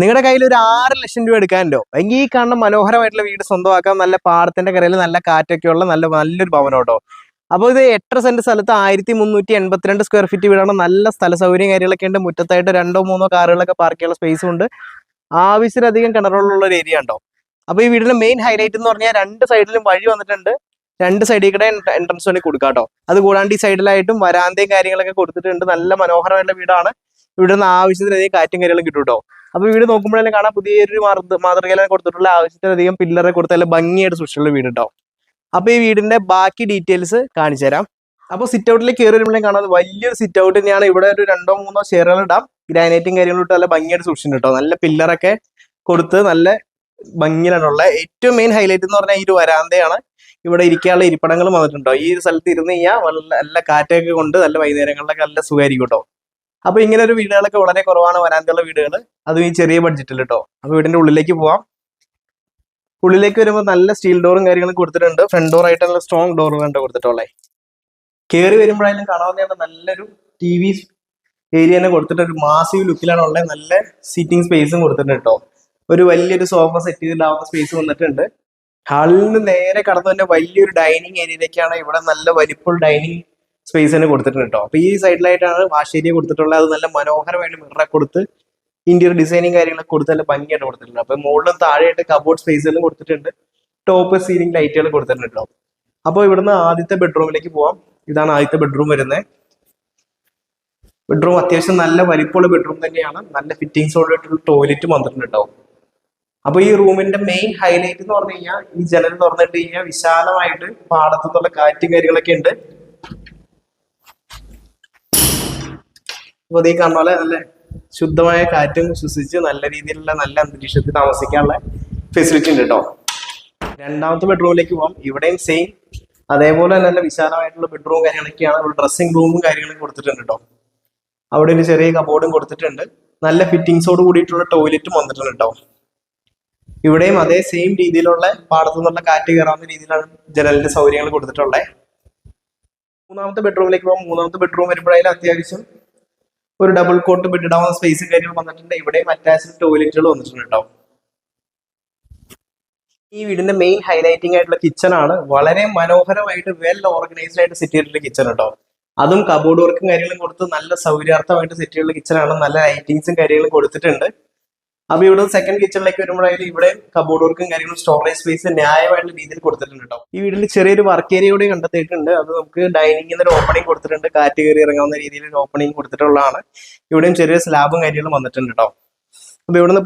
നിങ്ങളുടെ കയ്യിൽ ഒരു ആറ് ലക്ഷം രൂപ എടുക്കാനുണ്ടോ? എങ്കിൽ ഈ കാണുന്ന മനോഹരമായിട്ടുള്ള വീട് സ്വന്തമാക്കാം നല്ല പാടത്തിന്റെ കരയിൽ നല്ല കാറ്റൊക്കെ ഉള്ള നല്ല നല്ലൊരു ഭവനം കേട്ടോ അപ്പോൾ ഇത് എട്ടര സെന്റ് സ്ഥലത്ത് ആയിരത്തി മുന്നൂറ്റി എൺപത്തിരണ്ട് സ്ക്വയർ ഫീറ്റ് വീടാണ്. നല്ല സ്ഥല സൗകര്യം കാര്യങ്ങളൊക്കെ ഉണ്ട്. മുറ്റത്തായിട്ട് രണ്ടോ മൂന്നോ കാറുകളൊക്കെ പാർക്ക് ചെയ്യാനുള്ള സ്പേസും ഉണ്ട്. ആവശ്യത്തിലധികം കിണറുകളുള്ള ഒരു ഏരിയ ഉണ്ടോ? അപ്പോൾ ഈ വീടിന്റെ മെയിൻ ഹൈലൈറ്റ് എന്ന് പറഞ്ഞാൽ രണ്ട് സൈഡിലും വഴി വന്നിട്ടുണ്ട്. രണ്ട് സൈഡിൽ കൂടെ എൻട്രൻസ് വേണ്ടി കൊടുക്കാം കേട്ടോ. അത് കൂടാണ്ട് ഈ സൈഡിലായിട്ടും വരാന്തയും കാര്യങ്ങളൊക്കെ കൊടുത്തിട്ടുണ്ട്. നല്ല മനോഹരമായിട്ടുള്ള വീടാണ്. ഇവിടെ നിന്ന് ആവശ്യത്തിലധികം കാറ്റും കാര്യങ്ങളും കിട്ടും കേട്ടോ. അപ്പൊ വീട് നോക്കുമ്പോഴെല്ലാം കാണാൻ പുതിയൊരു മാതൃകയിലെ കൊടുത്തിട്ടുള്ള ആവശ്യത്തിലധികം പില്ലറെ കൊടുത്ത നല്ല ഭംഗിയായിട്ട് സൂക്ഷിച്ചുള്ള വീട് ഉണ്ടാവും അപ്പൊ ഈ വീടിന്റെ ബാക്കി ഡീറ്റെയിൽസ് കാണിച്ചു തരാം. അപ്പൊ സിറ്റ് ഔട്ടിലേക്ക് കയറി വരുമ്പോഴേ കാണാൻ വലിയൊരു സിറ്റ് ഔട്ട് തന്നെയാണ്. ഇവിടെ ഒരു രണ്ടോ മൂന്നോ ചെയറുകൾ ഇടാം. ഗ്രാനൈറ്റും കാര്യങ്ങളും ഇട്ട് നല്ല ഭംഗിയായിട്ട് സൂക്ഷിച്ചിട്ടുണ്ട് നല്ല പില്ലറൊക്കെ കൊടുത്ത് നല്ല ഭംഗിയിലാണുള്ള ഏറ്റവും മെയിൻ ഹൈലൈറ്റ് എന്ന് പറഞ്ഞാൽ ഈ ഒരു വരാന്തയാണ്. ഇവിടെ ഇരിക്കാനുള്ള ഇരിപ്പിടങ്ങൾ വന്നിട്ടുണ്ടോ? ഈ ഒരു സ്ഥലത്ത് ഇരുന്ന് കഴിഞ്ഞാൽ നല്ല നല്ല കാറ്റൊക്കെ കൊണ്ട് നല്ല വൈകുന്നേരങ്ങളിലൊക്കെ നല്ല സുഖമായിരിക്കും കേട്ടോ അപ്പൊ ഇങ്ങനെ ഒരു വീടുകളൊക്കെ വളരെ കുറവാണ് വരാന്തയുള്ള വീടുകൾ അതും ഈ ചെറിയ ബഡ്ജറ്റിൽ കേട്ടോ അപ്പൊ വീടിന്റെ ഉള്ളിലേക്ക് പോവാം. ഉള്ളിലേക്ക് വരുമ്പോൾ നല്ല സ്റ്റീൽ ഡോറും കാര്യങ്ങളും കൊടുത്തിട്ടുണ്ട്. ഫ്രണ്ട് ഡോർ ആയിട്ട് നല്ല സ്ട്രോങ് ഡോറുകളുണ്ട് കൊടുത്തിട്ടുള്ളേ? കയറി വരുമ്പോഴായാലും കാണാവുന്ന നല്ലൊരു ടി വി ഏരിയ തന്നെ കൊടുത്തിട്ട് ഒരു മാസീവ് ലുക്കിലാണ് ഉള്ളത് നല്ല സീറ്റിംഗ് സ്പേസും കൊടുത്തിട്ടുണ്ട് കേട്ടോ ഒരു വലിയൊരു സോഫ സെറ്റ് ചെയ്തിട്ടാവുന്ന സ്പേസ് വന്നിട്ടുണ്ട്. ഹാളിൽ നിന്ന് നേരെ കടന്നു തന്നെ വലിയൊരു ഡൈനിങ് ഏരിയയിലേക്കാണ് ഇവിടെ നല്ല വലിപ്പുള്ള ഡൈനിങ് സ്പേസ് തന്നെ കൊടുത്തിട്ടുണ്ട് കേട്ടോ അപ്പൊ ഈ സൈഡിലായിട്ടാണ് വാഷ് ഏരിയ കൊടുത്തിട്ടുള്ളത്. അത് നല്ല മനോഹരമായിട്ട് മിററെ കൊടുത്ത് ഇന്റീരിയർ ഡിസൈനിങ് കാര്യങ്ങളൊക്കെ കൊടുത്ത് നല്ല ഭംഗിയായിട്ട് കൊടുത്തിട്ടുണ്ട്. അപ്പൊ മുകളിലും താഴെയായിട്ട് കബോർഡ് സ്പേസുകളും കൊടുത്തിട്ടുണ്ട്. ടോപ്പ് സീലിംഗ് ലൈറ്റുകൾ കൊടുത്തിട്ടുണ്ട് കേട്ടോ അപ്പോൾ ഇവിടുന്ന് ആദ്യത്തെ ബെഡ്റൂമിലേക്ക് പോവാം. ഇതാണ് ആദ്യത്തെ ബെഡ്റൂം വരുന്നത് ബെഡ്റൂം അത്യാവശ്യം നല്ല വലിപ്പമുള്ള ബെഡ്റൂം തന്നെയാണ്. നല്ല ഫിറ്റിങ്സോടായിട്ടുള്ള ടോയ്ലറ്റും വന്നിട്ടുണ്ട് അപ്പൊ ഈ റൂമിന്റെ മെയിൻ ഹൈലൈറ്റ് എന്ന് പറഞ്ഞു കഴിഞ്ഞാൽ ഈ ജനൽ തുറന്നിട്ട് കഴിഞ്ഞാൽ വിശാലമായിട്ട് പാടത്തുള്ള കാറ്റും കാര്യങ്ങളൊക്കെ ഉണ്ട്. അപ്പൊ ഈ കാണുന്ന പോലെ നല്ല ശുദ്ധമായ കാറ്റും ശ്വസിച്ച് നല്ല രീതിയിലുള്ള നല്ല അന്തരീക്ഷത്തിൽ താമസിക്കാനുള്ള ഫെസിലിറ്റി ഉണ്ട് കേട്ടോ രണ്ടാമത്തെ ബെഡ്റൂമിലേക്ക് പോകാം ഇവിടെയും സെയിം അതേപോലെ തന്നെ നല്ല വിശാലമായിട്ടുള്ള ബെഡ്റൂം കാര്യങ്ങളൊക്കെയാണ്. ഇവിടെ ഡ്രസ്സിംഗ് റൂമും കാര്യങ്ങളും കൊടുത്തിട്ടുണ്ട് കേട്ടോ അവിടെ ഒരു ചെറിയ കബോർഡും കൊടുത്തിട്ടുണ്ട്. നല്ല ഫിറ്റിങ്സോട് കൂടിയിട്ടുള്ള ടോയ്ലറ്റും വന്നിട്ടുണ്ട് കേട്ടോ ഇവിടെയും അതേ സെയിം രീതിയിലുള്ള പാടത്തു നിന്നുള്ള കാറ്റ് കയറാവുന്ന രീതിയിലാണ് ജനലിന്റെ സൗകര്യങ്ങൾ കൊടുത്തിട്ടുള്ളത് മൂന്നാമത്തെ ബെഡ്റൂമിലേക്ക് പോകാം മൂന്നാമത്തെ ബെഡ്റൂം വരുമ്പോഴായാലും അത്യാവശ്യം ഒരു ഡബിൾ കോട്ട് ബെഡ് ഇടാവുന്ന സ്പേസും കാര്യങ്ങളും വന്നിട്ടുണ്ട്. ഇവിടെയും അറ്റാച്ച്ഡ് ടോയ്ലറ്റുകൾ വന്നിട്ടുണ്ട് കേട്ടോ. ഈ വീടിന്റെ മെയിൻ ഹൈലൈറ്റിംഗ് ആയിട്ടുള്ള കിച്ചൺ ആണ്. വളരെ മനോഹരമായിട്ട് വെൽ ഓർഗനൈസ്ഡ് ആയിട്ട് സെറ്റ് ചെയ്തിട്ടുള്ള കിച്ചൺ കേട്ടോ. അതും കബോർഡ് വർക്കും കാര്യങ്ങളും കൊടുത്ത് നല്ല സൗകര്യാർത്ഥമായിട്ട് സെറ്റ് ചെയ്തിട്ടുള്ള കിച്ചൺ ആണ്. നല്ല ലൈറ്റിങ്സും കാര്യങ്ങളും കൊടുത്തിട്ടുണ്ട്. അപ്പൊ ഇവിടെ സെക്കൻഡ് കിച്ചണിലേക്ക് വരുമ്പോഴായാലും ഇവിടെ കബോർഡ് വർക്കും കാര്യങ്ങളും സ്റ്റോറേജ് സ്പേസ് ന്യായമായിട്ടുള്ള രീതിയിൽ കൊടുത്തിട്ടുണ്ട് കേട്ടോ ഈ വീട്ടിൽ ചെറിയൊരു വർക്ക് ഏരിയ കൂടി കണ്ടെത്തിയിട്ടുണ്ട്. അത് നമുക്ക് ഡൈനിങ് ഒരു ഓപ്പണിംഗ് കൊടുത്തിട്ടുണ്ട്. കാറ്റ് കയറി ഇറങ്ങാവുന്ന രീതിയിൽ ഒരു ഓപ്പണിംഗ് കൊടുത്തിട്ടുള്ളതാണ്. ഇവിടെയും ചെറിയ സ്ലാബും കാര്യങ്ങളും വന്നിട്ടുണ്ട് കേട്ടോ അപ്പൊ ഇവിടുന്ന്